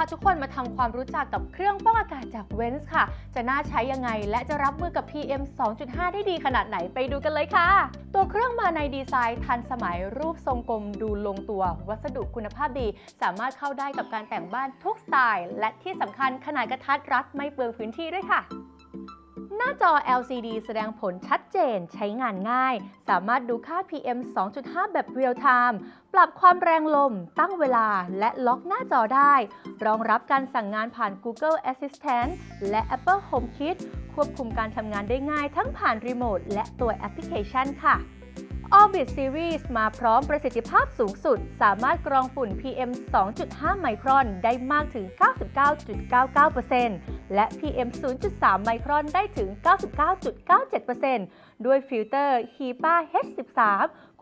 าทุกคนมาทำความรู้จักกับเครื่องฟอกอากาศจากเวนส์ค่ะ จะน่าใช้ยังไง และจะรับมือกับ PM 2.5 ได้ดีขนาดไหนไปดูกันเลยค่ะ ตัวเครื่องมาในดีไซน์ทันสมัยรูปทรงกลมดูลงตัว วัสดุคุณภาพดี สามารถเข้าได้กับการแต่งบ้านทุกสไตล์ และที่สำคัญขนาดกระทัดรัดไม่เปลืองพื้นที่ด้วยค่ะ หน้าจอ LCD แสดงผลชัดเจนใช้งานง่าย สามารถดูค่า PM 2.5 แบบเรียลไทม์ปรับความแรงลม ตั้งเวลาและล็อกหน้าจอได้ รองรับการสั่งงานผ่าน Google Assistant และ Apple HomeKit ควบคุมการทำงานได้ง่ายทั้งผ่านรีโมทและตัวแอปพลิเคชันค่ะ Orbit Series มาพร้อมประสิทธิภาพสูงสุด สามารถกรองฝุ่น PM 2.5 ไมครอนได้มากถึง 99.99% และ PM 0.3 ไมครอนได้ถึง 99.97%ด้วยฟิลเตอร์ HEPA H13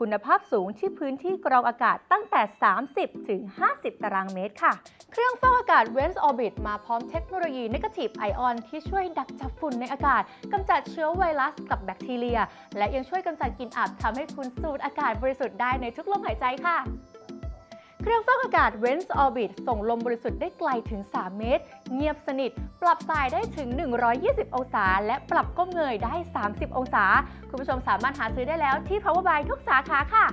คุณภาพสูงที่พื้นที่กรองอากาศตั้งแต่ 30 ถึง 50 ตารางเมตรค่ะ เครื่องฟอกอากาศ w e n s Orbit มาพร้อมเทคโนโลยี Negative Ion ที่ช่วยดักจับฝุ่นในอากาศกำจัดเชื้อไวรัสกับแบคทีเรีย และยังช่วยกำจัดกลิ่นอับทำให้คุณสูดอากาศบริสุทธิ์ได้ในทุกลมหายใจค่ะ เครื่องฟอกอากาศ w e n s Orbit ส่งลมบริสุทธิ์ได้ไกลถึง 3 เมตร เงียบสนิท ปรับสายได้ถึง 120 องศา และปรับก้มเงยได้ 30 องศา คุณผู้ชมสามารถหาซื้อได้แล้วที่ Power Buy ทุกสาขาค่ะ